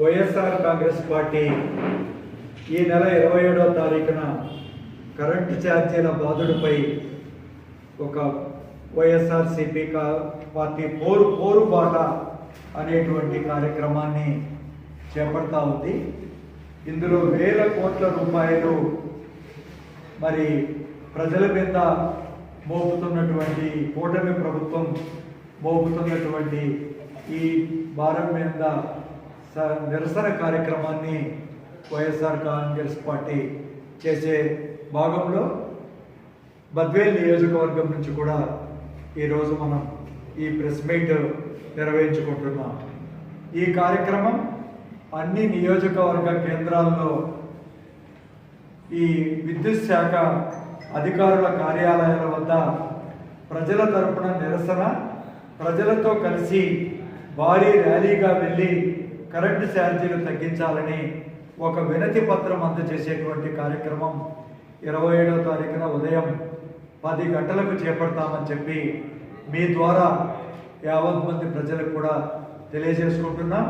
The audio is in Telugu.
వైఎస్ఆర్ కాంగ్రెస్ పార్టీ ఈ నెల ఇరవై ఏడవ తారీఖున కరెంటు ఛార్జీల బాధుడిపై ఒక వైఎస్ఆర్సిపి పార్టీ పోరు పోరు బాట అనేటువంటి కార్యక్రమాన్ని చేపడతా ఉంది. ఇందులో వేల కోట్ల రూపాయలు మరి ప్రజల మీద మోపుతున్నటువంటి కూటమి ప్రభుత్వం మోపుతున్నటువంటి ఈ భారం మీద స- నిరసన కార్యక్రమాన్ని వైఎస్ఆర్ కాంగ్రెస్ పార్టీ చేసే భాగంలో బద్వేల్ నియోజకవర్గం నుంచి కూడా ఈరోజు మనం ఈ ప్రెస్ మీట్ నిర్వహించుకుంటున్నాం. ఈ కార్యక్రమం అన్ని నియోజకవర్గ కేంద్రాల్లో ఈ విద్యుత్ శాఖ అధికారుల కార్యాలయాల వద్ద ప్రజల తరపున నిరసన ప్రజలతో కలిసి భారీ ర్యాలీగా వెళ్ళి కరెంటు ఛార్జీలు తగ్గించాలని ఒక వినతి పత్రం అందజేసేటువంటి కార్యక్రమం ఇరవై ఏడవ తారీఖున ఉదయం పది గంటలకు చేపడతామని చెప్పి మీ ద్వారా యావత్ మంది ప్రజలకు కూడా తెలియజేసుకుంటున్నా.